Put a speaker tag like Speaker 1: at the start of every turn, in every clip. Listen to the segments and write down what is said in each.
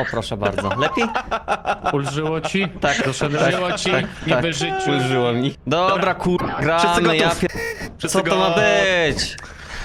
Speaker 1: O, proszę bardzo. Lepiej?
Speaker 2: Ulżyło ci?
Speaker 1: Tak,
Speaker 2: Ulżyło ci? Niby życiu.
Speaker 1: Ulżyło mi. Dobra, kur...
Speaker 3: Wszyscy
Speaker 1: gramy, ja pier...
Speaker 3: Wszyscy
Speaker 1: Co to ma być?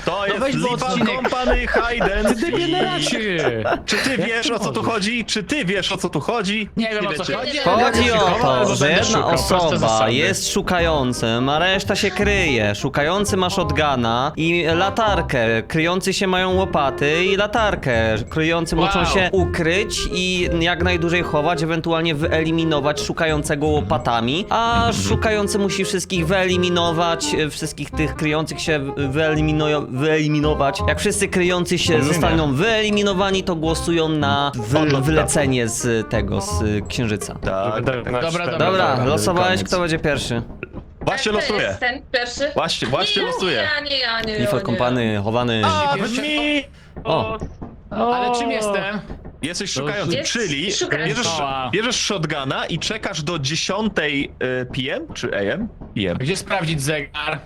Speaker 3: To jest
Speaker 2: weź, bo
Speaker 3: Lipa
Speaker 2: odcinek.
Speaker 3: Company Hayden.
Speaker 2: Degeneracie!
Speaker 3: Czy ty wiesz o co tu chodzi? Czy ty wiesz o co tu chodzi?
Speaker 2: Nie wiem o co
Speaker 3: wiecie.
Speaker 2: chodzi.
Speaker 1: Chodzi o to, że
Speaker 2: będę
Speaker 1: jedna
Speaker 2: szukał, proste
Speaker 1: osoba
Speaker 2: zasady.
Speaker 1: jest szukającym, a reszta się kryje. Szukający ma shotguna i latarkę. Kryjący się mają łopaty i latarkę. Kryjący
Speaker 2: Wow.
Speaker 1: muszą się ukryć i jak najdłużej chować, ewentualnie wyeliminować szukającego łopatami, a szukający musi wszystkich wyeliminować, e, wszystkich tych kryjących się wyelimino- wyeliminować. Jak wszyscy kryjący się zostaną wyeliminowani, to głosują na wy- wylecenie z tego, z y, księżyca.
Speaker 3: Tak.
Speaker 2: Dobra, dobra.
Speaker 1: Dobra, losowałeś,
Speaker 3: Koniec.
Speaker 1: kto będzie pierwszy?
Speaker 3: Właśnie losuję.
Speaker 4: jest ten pierwszy.
Speaker 3: Właśnie, właśnie
Speaker 4: nie,
Speaker 3: losuję.
Speaker 4: Nie, ja, nie, ja, nie, ja, nie.
Speaker 1: kompany, chowany.
Speaker 3: A, brzmi!
Speaker 1: O,
Speaker 2: Ale czym jestem?
Speaker 3: Jesteś szukający,
Speaker 4: Jest
Speaker 3: czyli
Speaker 4: szukający.
Speaker 3: bierzesz, bierzesz shotguna i czekasz do 10 y, PM czy AM? PM.
Speaker 2: Gdzie sprawdzić zegar?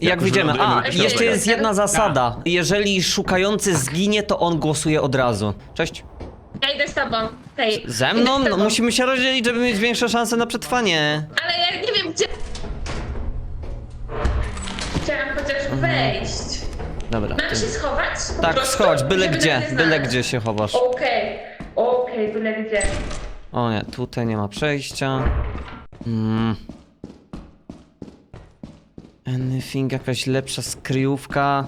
Speaker 1: jak widzimy. A, jeszcze jest jedna zasada. Jeżeli szukający zginie, to on głosuje od razu. Cześć.
Speaker 4: Ja idę z tobą. Hej.
Speaker 1: Ze mną?
Speaker 4: Idę z
Speaker 1: No
Speaker 4: tobą.
Speaker 1: musimy się rozdzielić, żeby mieć większe szanse na przetrwanie.
Speaker 4: Ale ja nie wiem gdzie... Chciałam chociaż wejść.
Speaker 1: Dobra.
Speaker 4: Mam się
Speaker 1: ty-
Speaker 4: schować? Po
Speaker 1: Tak,
Speaker 4: prostu?
Speaker 1: schodź, byle
Speaker 4: Żeby
Speaker 1: gdzie,
Speaker 4: nas nie
Speaker 1: byle gdzie się chowasz.
Speaker 4: Okej, okej, byle gdzie.
Speaker 1: O nie, tutaj nie ma przejścia. Hmm. Anything, jakaś lepsza skryjówka.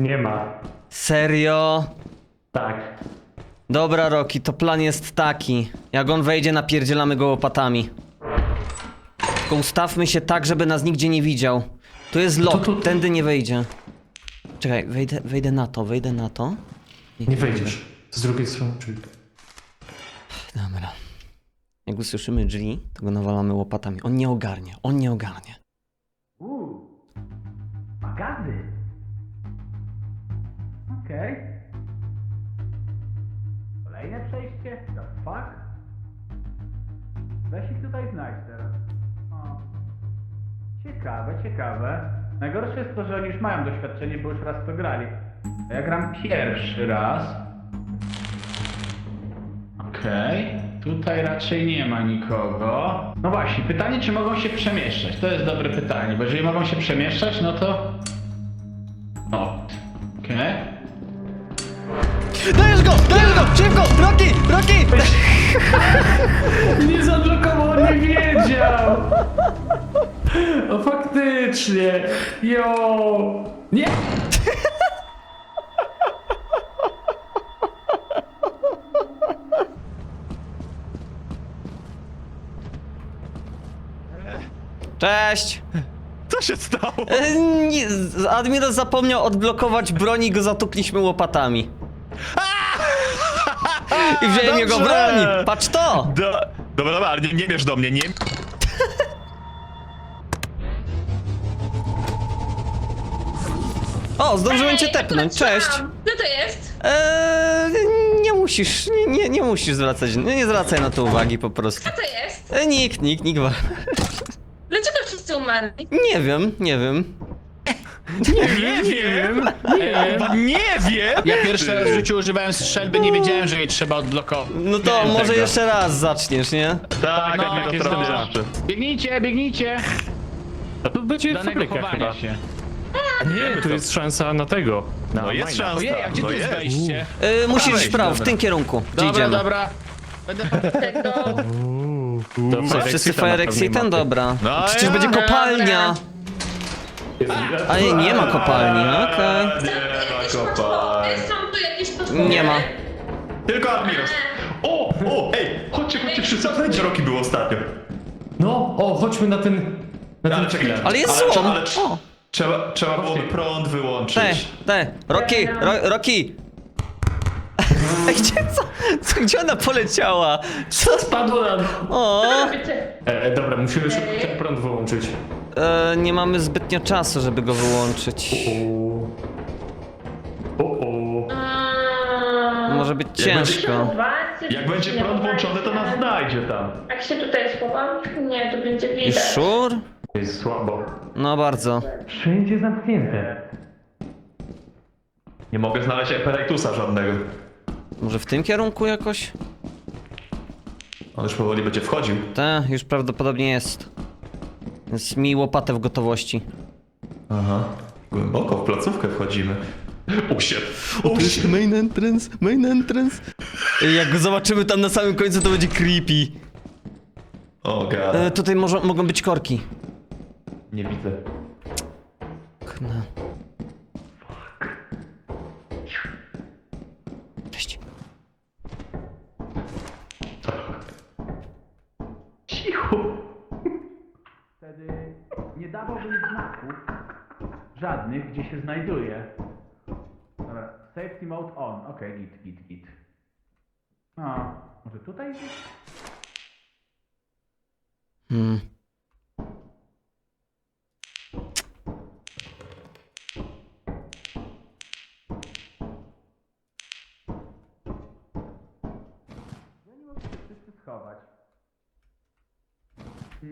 Speaker 5: Nie ma.
Speaker 1: Serio?
Speaker 5: Tak.
Speaker 1: Dobra, Roki, to plan jest taki. Jak on wejdzie, napierdzielamy go łopatami. Tylko ustawmy się tak, żeby nas nigdzie nie widział. Tu jest lock,
Speaker 5: tu- tu-
Speaker 1: tędy nie wejdzie. Czekaj, wejdę, wejdę na to, wejdę na to.
Speaker 5: Nie wejdziesz. Z drugiej strony drzwi.
Speaker 1: Dobra. Jak usłyszymy drzwi, to go nawalamy łopatami. On nie ogarnie, on nie ogarnie.
Speaker 5: Uuu. Magazy. Okej. Kolejne przejście? The fuck? Weź ich tutaj znajdź teraz. O. Ciekawe, ciekawe. Najgorsze jest to, że oni już mają doświadczenie, bo już raz to grali. A ja gram pierwszy raz. Okej, tutaj raczej nie ma nikogo. No właśnie, pytanie, czy mogą się przemieszczać? To jest dobre pytanie, bo jeżeli mogą się przemieszczać, no to... O, okej.
Speaker 1: Dajesz go! Dajesz go! Szybko! Roki! Roki!
Speaker 5: Nie zablokował, nie wiedział! O, faktycznie! Jo! Nie!
Speaker 1: Cześć!
Speaker 3: Co się stało?
Speaker 1: E, nie, z- Admiral zapomniał odblokować broń i go zatukliśmy łopatami. I wziąłem jego
Speaker 3: Dobrze.
Speaker 1: broń! Patrz to!
Speaker 3: Do... Dobra, dobra, ale nie, nie bierz do mnie, nie.
Speaker 1: O, zdążyłem cię tepnąć,
Speaker 4: akurat
Speaker 1: cześć!
Speaker 4: Co to jest?
Speaker 1: Eee, nie musisz, nie, nie, nie musisz zwracać, nie, nie zwracaj na to uwagi po prostu.
Speaker 4: Co to jest?
Speaker 1: E, nikt, nikt, nikt. wa-
Speaker 4: Dlaczego wszyscy umarli?
Speaker 1: Nie wiem, nie wiem.
Speaker 3: Nie wiem!
Speaker 2: Nie
Speaker 3: Nie wiem!
Speaker 2: Ja pierwszy raz w życiu używałem strzelby, nie wiedziałem, że jej trzeba odblokować.
Speaker 1: No to może
Speaker 3: tego.
Speaker 1: jeszcze raz zaczniesz, nie?
Speaker 3: Tak,
Speaker 2: No,
Speaker 3: tak to
Speaker 2: jest dobrze. Biegnijcie, biegnijcie!
Speaker 6: To będzie
Speaker 2: Danego
Speaker 6: fabryka
Speaker 2: chowania
Speaker 6: chyba.
Speaker 2: się.
Speaker 6: Nie, tu jest szansa na tego. Na
Speaker 3: No jest szansa,
Speaker 2: Ojej, a gdzie
Speaker 3: no
Speaker 2: tu jest
Speaker 3: jest.
Speaker 2: wejście?
Speaker 1: E, musisz iść w prawo, w
Speaker 3: dobra.
Speaker 1: tym kierunku. Gdzie
Speaker 2: Dobra,
Speaker 1: idziemy?
Speaker 2: dobra. Będę...
Speaker 4: Tego...
Speaker 6: Uuu, to
Speaker 1: Co,
Speaker 6: Fire
Speaker 1: wszyscy Fire Exitem?
Speaker 6: ma.
Speaker 1: Dobra.
Speaker 3: No
Speaker 1: Przecież
Speaker 3: ja-
Speaker 1: będzie kopalnia. A nie, nie ma kopalni, okej.
Speaker 4: Jakieś
Speaker 3: kopalni.
Speaker 4: potwory, są tu jakieś potwory.
Speaker 1: Nie ma.
Speaker 3: Tylko Admiros. O, o, ej, chodźcie, chodźcie wszyscy, co gdzie Roki był ostatnio?
Speaker 5: No, o, chodźmy na ten... Na ten
Speaker 3: Ale
Speaker 1: jest złom. O,
Speaker 3: Trzeba, trzeba byłoby prąd wyłączyć.
Speaker 1: te, te. Roki, ro, Roki. Gdzie, co, co, gdzie ona poleciała? Co?
Speaker 5: Spadło na...
Speaker 1: O,
Speaker 4: Robicie.
Speaker 5: E, dobra, musimy szybko ten prąd wyłączyć.
Speaker 1: e, nie mamy zbytnio czasu, żeby go wyłączyć.
Speaker 5: O, o.
Speaker 1: Może być
Speaker 3: Jak będzie-
Speaker 1: ciężko.
Speaker 3: Jak będzie
Speaker 4: nie
Speaker 3: prąd włączony, to nas znajdzie tam.
Speaker 4: Jak się tutaj schowam? Nie, to będzie
Speaker 1: You
Speaker 4: widać.
Speaker 1: sure?
Speaker 5: Jest słabo.
Speaker 1: No bardzo.
Speaker 5: Wszędzie zamknięte.
Speaker 3: Nie mogę znaleźć Eperitusa żadnego.
Speaker 1: Może w tym kierunku jakoś?
Speaker 3: On już powoli będzie wchodził.
Speaker 1: Te, już prawdopodobnie jest. Jest mi łopatę w gotowości.
Speaker 3: Aha. Głęboko w placówkę wchodzimy. Usiadł. Usiadł.
Speaker 1: main entrance, main entrance. Jak go zobaczymy tam na samym końcu, to będzie creepy.
Speaker 3: O god.
Speaker 1: E, tutaj może, mogą być korki.
Speaker 3: Nie widzę.
Speaker 1: Kna. Cześć.
Speaker 5: Cicho. Wtedy nie dawałbym znaków żadnych, gdzie się znajduje. Dobra, safety mode on. Okej, git, git, git. O, może tutaj gdzieś?
Speaker 1: Hmm.
Speaker 5: To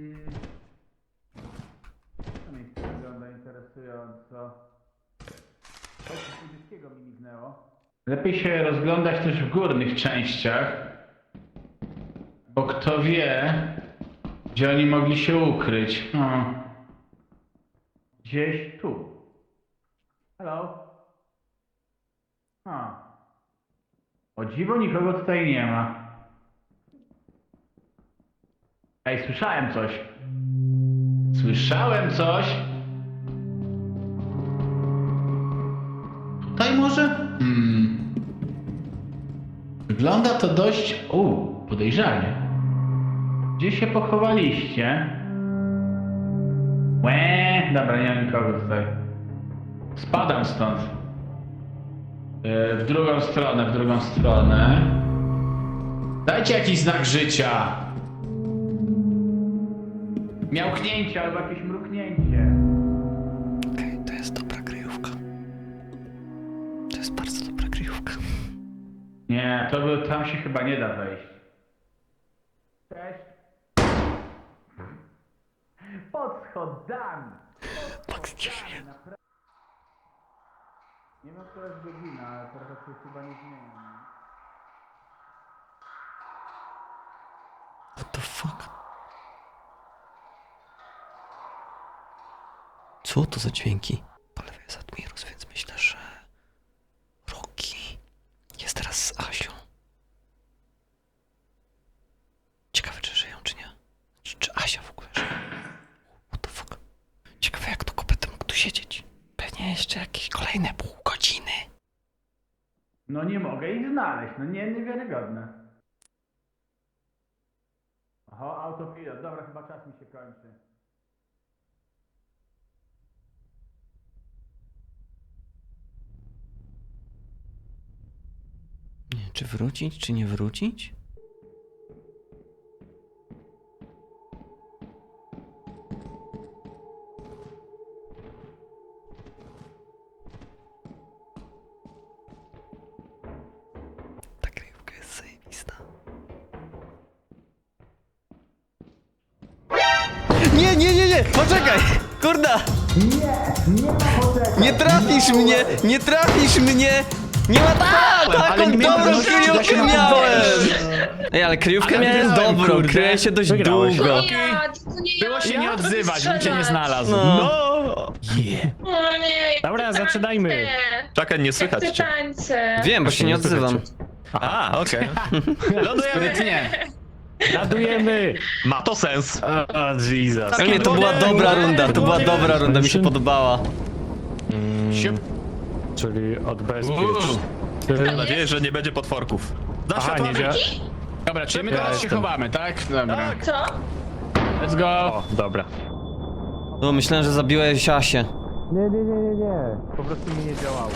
Speaker 5: miejsce wygląda interesująco. Coś niebieskiego mi mignęło. Lepiej się rozglądać też w górnych częściach, bo kto wie, gdzie oni mogli się ukryć. O. Gdzieś tu. Hello? A. O dziwo nikogo tutaj nie ma. Ej, słyszałem coś. Słyszałem coś. Tutaj może? Hmm. Wygląda to dość... U, podejrzanie. Gdzie się pochowaliście? Łe, dobra, nie ma nikogo tutaj. Spadam stąd. Yy, w drugą stronę, w drugą stronę. Dajcie jakiś znak życia. Miałknięcie albo jakieś mruknięcie.
Speaker 1: Okej, to jest dobra kryjówka. To jest bardzo dobra kryjówka.
Speaker 5: Nie, to by, tam się chyba nie da wejść. Cześć. Pod schodami.
Speaker 1: Max nie żyje.
Speaker 5: Nie wiem, która jest godzina, ale teraz się chyba nie zmienia.
Speaker 1: What the fuck? Co to za dźwięki? Po lewej jest Admirus, więc myślę, że Rocky jest teraz z Asią. Ciekawe, czy żyją, czy nie. Czy, czy Asia w ogóle żyje? What the fuck? Ciekawe, jak to kobieta mógł tu siedzieć. Pewnie jeszcze jakieś kolejne pół godziny.
Speaker 5: No nie mogę ich znaleźć, no nie, niewiarygodne. Oho, autopilot, dobra, chyba czas mi się kończy.
Speaker 1: Nie, czy wrócić, czy nie wrócić? Nie, nie, nie, nie! Poczekaj! Kurda! Nie trafisz mnie! Nie trafisz mnie! Nie ma tak! Taką
Speaker 2: nie miałem
Speaker 1: dobrą
Speaker 2: pewności, czy da się
Speaker 1: kryjówkę miałem! Ej, ale kryjówkę
Speaker 2: Ale
Speaker 1: miałem
Speaker 2: wygrałem,
Speaker 1: dobrą,
Speaker 2: kurde.
Speaker 1: kryję się dość
Speaker 6: Wygrałeś.
Speaker 1: długo.
Speaker 4: Ja, tylko nie
Speaker 2: Było
Speaker 4: ja,
Speaker 2: się
Speaker 4: ja
Speaker 2: nie
Speaker 4: to
Speaker 2: odzywać, bym cię nie
Speaker 4: strzelać.
Speaker 2: znalazł.
Speaker 1: No.
Speaker 3: No!
Speaker 4: O nie,
Speaker 6: Dobra,
Speaker 4: tańce.
Speaker 6: zaczynajmy.
Speaker 3: Czekaj, nie słychać cię.
Speaker 4: tańce.
Speaker 1: Wiem, bo się nie odzywam.
Speaker 3: A, okej. Lądujemy.
Speaker 5: Sprytnie.
Speaker 6: Radujemy!
Speaker 3: Ma to sens.
Speaker 6: O, Jesus.
Speaker 1: Ale nie, to była dobra runda, to była dobra runda, mi się podobała.
Speaker 2: Siup.
Speaker 6: Czyli odbezpiecz.
Speaker 3: Mam nadzieję, że nie będzie potworków.
Speaker 6: Aha,
Speaker 3: się
Speaker 6: nie działa.
Speaker 2: Dobra, czyli my
Speaker 6: Ja
Speaker 2: teraz się
Speaker 6: jestem.
Speaker 2: chowamy, tak? Dobra.
Speaker 4: Co?
Speaker 2: Let's go.
Speaker 6: O, dobra.
Speaker 1: No, myślałem, że zabiłeś Asię.
Speaker 6: Nie, nie, nie, nie, nie. Po prostu mi nie działało.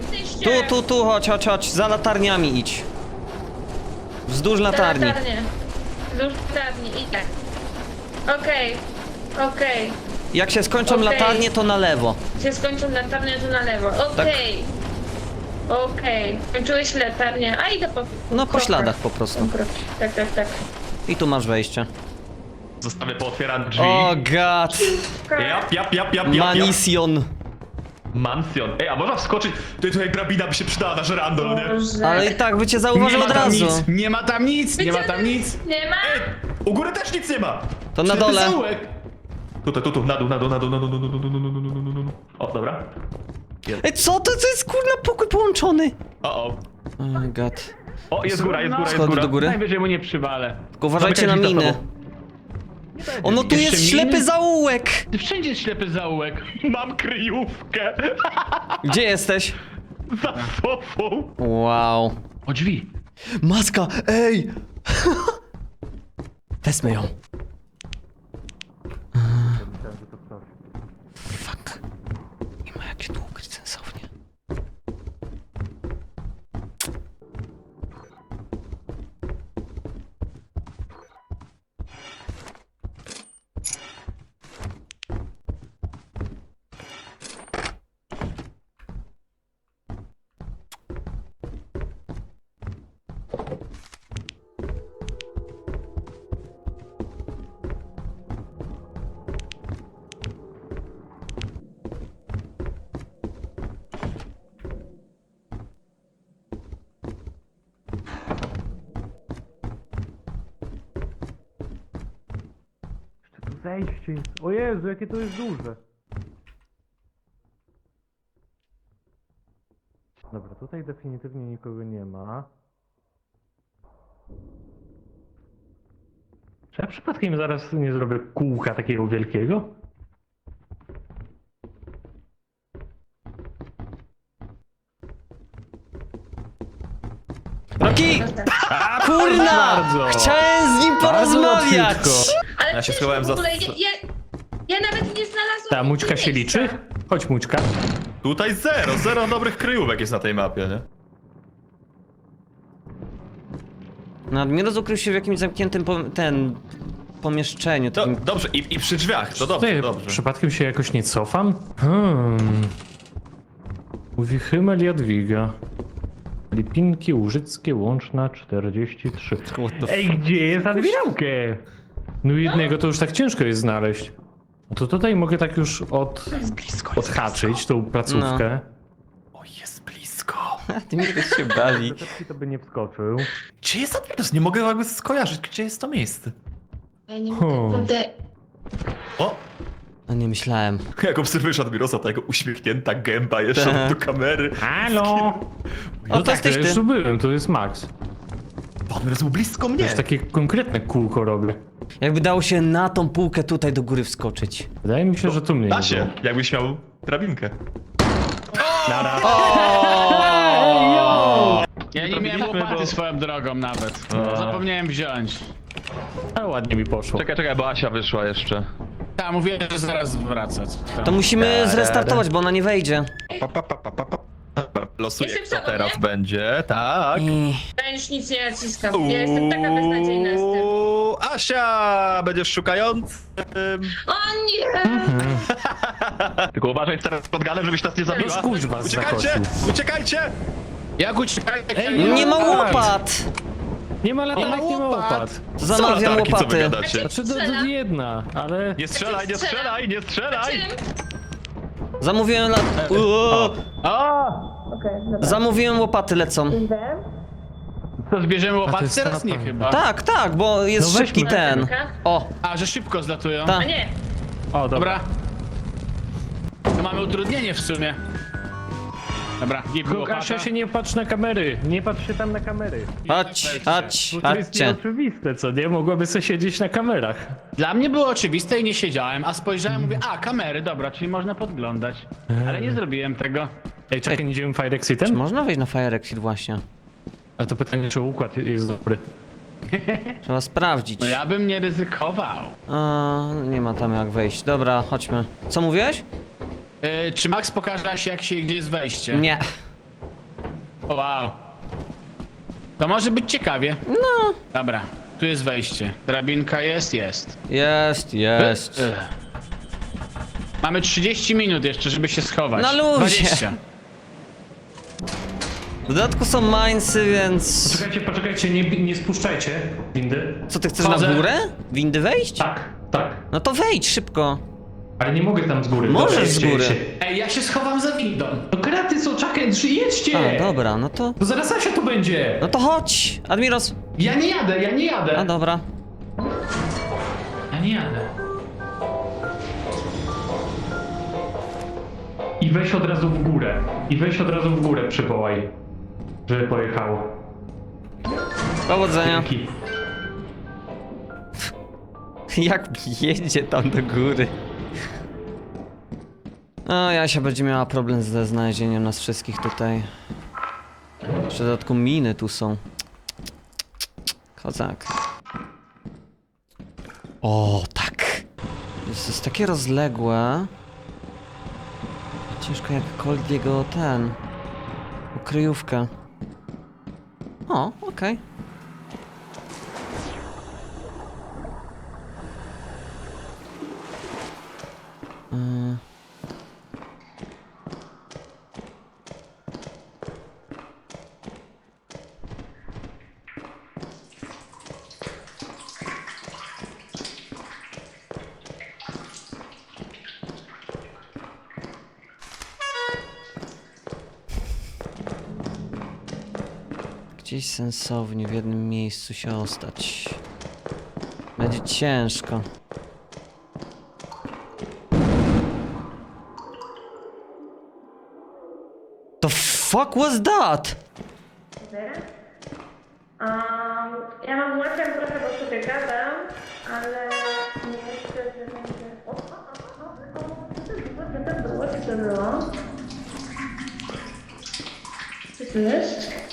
Speaker 4: Jesteście?
Speaker 1: Tu, tu, tu, chodź, chodź, chodź, za latarniami idź. Wzdłuż latarni.
Speaker 4: Latarnie. Wzdłuż latarni, idę. Okej, okej.
Speaker 1: Jak się skończą
Speaker 4: Okej.
Speaker 1: latarnie, to na lewo.
Speaker 4: Się skończą latarnie, to na lewo. Okej. Okej. Skończyłeś latarnię. A idę po...
Speaker 1: No, po
Speaker 4: krokach.
Speaker 1: śladach po prostu.
Speaker 4: Tak, tak, tak.
Speaker 1: I tu masz wejście.
Speaker 3: Zostawię pootwierane drzwi.
Speaker 1: O god!
Speaker 3: Jap, jap, jap, jap, jap, jap.
Speaker 1: Manision.
Speaker 3: Mansion. Ej, a można wskoczyć? Tutaj, tutaj drabina by się przydała na żerandol, nie?
Speaker 4: Boże.
Speaker 1: Ale i tak by cię zauważył od
Speaker 5: tam
Speaker 1: razu.
Speaker 5: nic, nie ma tam nic, nie ma tam nic.
Speaker 4: Nie ma?
Speaker 3: Ej, u góry też nic nie ma!
Speaker 1: To na dole.
Speaker 5: Zaułek.
Speaker 3: Tutaj, tu, tu, na dół, na dół, na dół, na dół, na dół, na dół, na dół, na dół, na dół, na dół. O, dobra.
Speaker 1: Ej, co to? To jest kurna pokój połączony.
Speaker 3: O, o.
Speaker 1: Oh my god.
Speaker 3: O, jest góra, jest góra, jest
Speaker 1: Schody
Speaker 3: góra.
Speaker 1: do góry.
Speaker 5: Najwyżej mu nie przywalę.
Speaker 1: Tylko uważajcie na
Speaker 3: Zamykaj drzwi za
Speaker 1: miny. O, no tu
Speaker 5: Jeszcze
Speaker 1: jest
Speaker 5: miny?
Speaker 1: ślepy zaułek.
Speaker 5: Wszędzie jest ślepy zaułek.
Speaker 3: Mam kryjówkę!
Speaker 1: Gdzie jesteś?
Speaker 3: Za sofą!
Speaker 1: Wow.
Speaker 5: O drzwi.
Speaker 1: Maska, ej! Wezmę ją.
Speaker 6: Значит, zejście jest. O Jezu, jakie to jest duże. Dobra, tutaj definitywnie nikogo nie ma. Czy ja przypadkiem zaraz nie zrobię kółka takiego wielkiego?
Speaker 1: Roki! Kurna! Chciałem z nim porozmawiać!
Speaker 3: Ja się schowałem
Speaker 4: w
Speaker 3: za-
Speaker 4: ogóle ja, ja, ja nawet nie znalazłam
Speaker 6: Ta mućka się
Speaker 4: miejsca.
Speaker 6: liczy? Chodź mućka.
Speaker 3: Tutaj zero, zero dobrych kryjówek jest na tej mapie, nie?
Speaker 1: No, Admiros ukrył się w jakimś zamkniętym pom- ten pomieszczeniu.
Speaker 3: Do,
Speaker 1: Takim...
Speaker 3: dobrze, i, i przy drzwiach, to dobrze,
Speaker 6: Ty,
Speaker 3: dobrze.
Speaker 6: przypadkiem się jakoś nie cofam? Hmm. Mówi Hymel Jadwiga. Lipinki Łużyckie, Łączna 43. Ej, gdzie jest admirałkę? No jednego to już tak ciężko jest znaleźć. No to tutaj mogę tak już od, odhaczyć tą placówkę.
Speaker 3: O, jest blisko.
Speaker 1: Admiros się bawi.
Speaker 6: Wyczepki to by nie wskoczył.
Speaker 3: Gdzie jest Admiros? Nie mogę jakby skojarzyć, gdzie jest to miejsce.
Speaker 4: Ja nie
Speaker 6: Hmm.
Speaker 4: mogę, kurde.
Speaker 3: O,
Speaker 1: No nie myślałem.
Speaker 3: jak obserwujesz Admirosa, ta jego uśmiechnięta gęba jeszcze
Speaker 1: Tak.
Speaker 3: do kamery.
Speaker 6: Halo! No
Speaker 1: to
Speaker 6: tak,
Speaker 1: jesteś
Speaker 6: ja
Speaker 1: ty.
Speaker 6: już tu byłem, to jest Max.
Speaker 3: Admiros był blisko mnie.
Speaker 6: Już takie konkretne kółko robię.
Speaker 1: Jakby dało się na tą półkę tutaj do góry wskoczyć.
Speaker 6: Wydaje mi się, że tu mnie
Speaker 3: Da
Speaker 6: nie
Speaker 3: się,
Speaker 6: było.
Speaker 3: jakbyś miał drabinkę.
Speaker 5: Ja nie miałem
Speaker 3: Zrobiliśmy,
Speaker 5: łopaty
Speaker 3: bo-
Speaker 5: swoją drogą nawet.
Speaker 3: A.
Speaker 5: Zapomniałem wziąć.
Speaker 6: Ale ładnie mi poszło.
Speaker 3: Czekaj, czekaj, bo Asia wyszła jeszcze.
Speaker 5: Tak, mówiłem, że zaraz wracać.
Speaker 1: To musimy zrestartować, bo ona nie wejdzie.
Speaker 3: Pa, pa, pa, pa, pa, pa. Losuję,
Speaker 4: Jestem
Speaker 3: kto
Speaker 4: sobą,
Speaker 3: teraz
Speaker 4: nie?
Speaker 3: będzie, tak.
Speaker 4: Ja już nic nie naciskam. Ja jestem taka beznadziejna z tym.
Speaker 3: Uuu, Asia, będziesz szukającym.
Speaker 4: O nie!
Speaker 3: Tylko uważaj teraz pod galem, żebyś nas nie zabiła.
Speaker 6: Już kurz was
Speaker 3: Uciekajcie, uciekajcie!
Speaker 5: Jak uciekaj,
Speaker 6: Ej,
Speaker 1: Nie ma
Speaker 6: łopat! Nie ma latanek, nie ma
Speaker 5: łopat.
Speaker 6: łopat.
Speaker 1: Zamawiam
Speaker 3: co wy
Speaker 1: łopaty.
Speaker 3: gadacie?
Speaker 6: Znaczy, to, to jedna, ale...
Speaker 3: Nie strzelaj, nie strzelaj, nie strzelaj!
Speaker 4: Czym?
Speaker 1: Zamówiłem la... Uuu,
Speaker 4: Okej, dobra.
Speaker 1: Zamówiłem łopaty lecą.
Speaker 4: Idę.
Speaker 5: To zbierzemy
Speaker 6: A to
Speaker 5: łopaty
Speaker 6: jest
Speaker 5: teraz nie chyba.
Speaker 1: Tak, tak, bo jest
Speaker 6: No weźmy.
Speaker 1: szybki ten.
Speaker 4: Latarka?
Speaker 1: O,
Speaker 5: A, że szybko zlatują.
Speaker 1: Tak.
Speaker 4: A nie.
Speaker 6: O, dobra.
Speaker 5: Dobra. To mamy utrudnienie w sumie. Dobra, nie było.
Speaker 6: Kasia się nie patrz na kamery, nie patrz się tam na kamery.
Speaker 1: chodź, chodź,
Speaker 6: Bo to jest
Speaker 1: chodźcie.
Speaker 6: nieoczywiste, co nie? Mogłaby sobie siedzieć na kamerach.
Speaker 5: Dla mnie było oczywiste i nie siedziałem, a spojrzałem, mówię, a kamery, dobra, czyli można podglądać. Ale nie zrobiłem tego.
Speaker 6: Ej, czekaj, nie idziemy Fire Exitem?
Speaker 1: Można wejść na Fire Exit właśnie.
Speaker 6: Ale to pytanie, czy układ jest dobry.
Speaker 1: Trzeba sprawdzić.
Speaker 5: No ja bym nie ryzykował.
Speaker 1: A, nie ma tam jak wejść. Dobra, chodźmy. Co mówiłeś?
Speaker 5: Yy, czy Max pokaże się, jak się gdzie jest wejście?
Speaker 1: Nie.
Speaker 5: O, wow. To może być ciekawie.
Speaker 1: No.
Speaker 5: Dobra, tu jest wejście. Drabinka jest, jest.
Speaker 1: Jest, jest.
Speaker 5: Ugh. Mamy 30 minut jeszcze, żeby się schować.
Speaker 1: Na luzie.
Speaker 5: 20.
Speaker 1: W dodatku są minesy, więc...
Speaker 6: Czekajcie, poczekajcie, nie, nie spuszczajcie windy.
Speaker 1: Co, ty chcesz
Speaker 5: Wchodzę.
Speaker 1: na górę? Windy wejść?
Speaker 6: Tak, tak.
Speaker 1: No to wejdź szybko.
Speaker 6: Ale nie mogę tam z góry.
Speaker 1: Możesz
Speaker 6: Dobra,
Speaker 1: z
Speaker 6: jedźcie,
Speaker 1: góry.
Speaker 6: jedźcie.
Speaker 2: Ej, ja się schowam za windą.
Speaker 6: No kraty są, czekaj, jedźcie!
Speaker 1: A, dobra, no to...
Speaker 6: To zaraz Asia tu będzie!
Speaker 1: No to chodź! Admiros!
Speaker 6: Ja nie jadę, ja nie jadę!
Speaker 1: A dobra.
Speaker 2: Ja nie jadę.
Speaker 6: I weź od razu w górę. I weź od razu w górę przywołaj. Żeby pojechało.
Speaker 1: Powodzenia.
Speaker 6: Dzięki.
Speaker 1: Jak jedzie tam do góry. No, Jasia będzie miała problem ze znalezieniem nas wszystkich tutaj. W dodatku miny tu są. Kozak. O, tak. To jest takie rozległe. Ciężko jakkolwiek go ten... Ukryjówkę. O, okej. Mm. Gdzieś sensownie w jednym miejscu się ostać. Będzie ciężko. The fuck was that?
Speaker 4: Um, ja mam łapię trochę, bo sobie gadam, ale nie chcę, że będzie... O, o, o, o, o? Co to jest?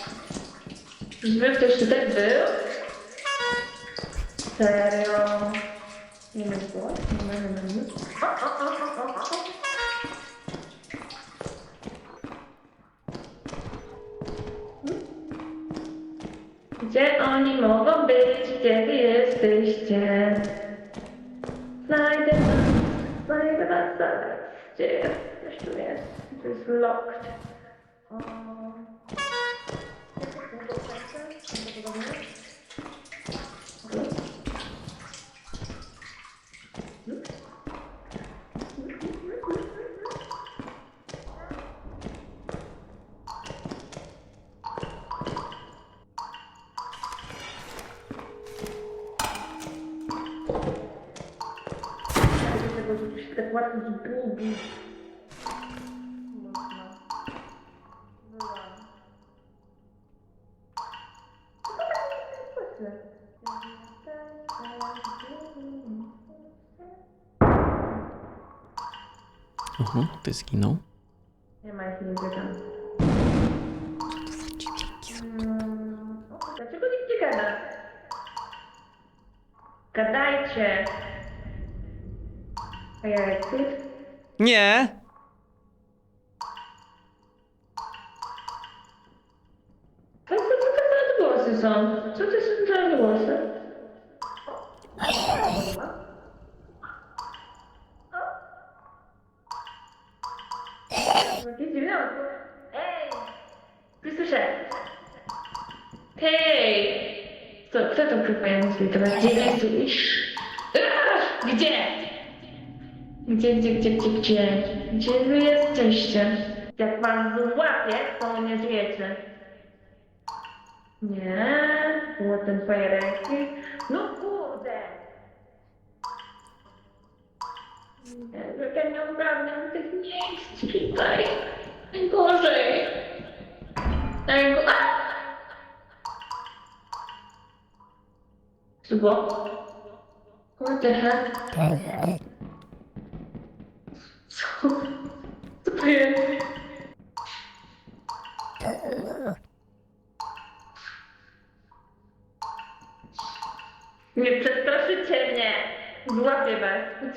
Speaker 4: Żeby ktoś tutaj był? Serio? Nie? Nie nie. Gdzie oni mogą być? Gdzie wy jesteście? Znajdę was, znajdę was zaraz. Gdzie? Coś tu jest. To jest locked. O. Tego, żeby się tak łatwo zgubić. Można. Nie! Co, co, co to za są? Co to są za głosy? Jakieś dziwne odgłosy. Ej! Słyszę. Hej! Co, kto to próbuje mówić teraz? Gdzie jesteś? Ach, Gdzie? Gdzie, gdzie, gdzie, gdzie, gdzie? Gdzie wy jesteście? Jak was złapię, to nie żyjecie. Nie, było ten ręki. No kurde! Ja nie ogarniam tych miejsc tutaj. Najgorzej. Najgo... A! Co było? Kurde, he? Co? Co to jest? Nie przestraszycie mnie! Złapię was.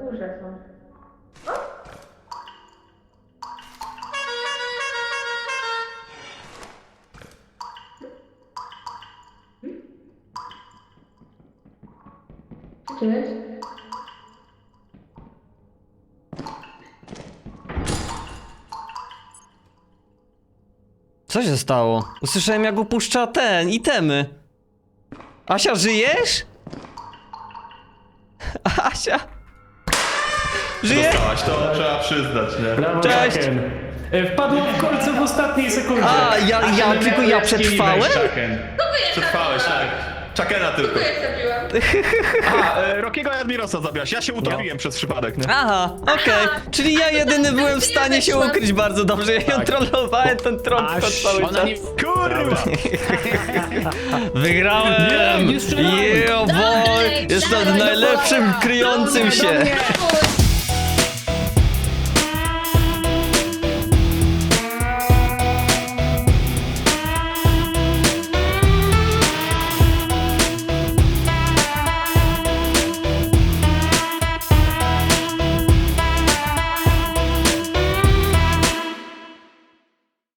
Speaker 4: Górze są. Co to jest?
Speaker 1: Co się stało? Usłyszałem jak upuszcza ten, itemy. Asia, żyjesz? Asia? Żyjesz?
Speaker 3: Dostałaś, to trzeba przyznać, nie?
Speaker 6: Brawo,
Speaker 1: Cześć.
Speaker 6: Chucken. E, Wpadło w kolce w ostatniej sekundzie.
Speaker 1: A, ja, ja, tylko ja przetrwałem?
Speaker 3: Przetrwałeś, tak. Czakena tylko.
Speaker 4: Co ja zrobiłam?
Speaker 3: A, e, Rockiego i Admirosa zabiłaś. Ja się utopiłem przez przypadek, nie?
Speaker 1: Aha, okej. Czyli ja jedyny byłem w stanie się ukryć bardzo dobrze. Ja ją trollowałem ten trąbko cały
Speaker 2: Ona
Speaker 1: czas.
Speaker 2: nie...
Speaker 3: Kurwa!
Speaker 1: Wygrałem!
Speaker 6: Nie, nie strzelałem.
Speaker 1: Yeah, boy! Jestem najlepszym kryjącym się!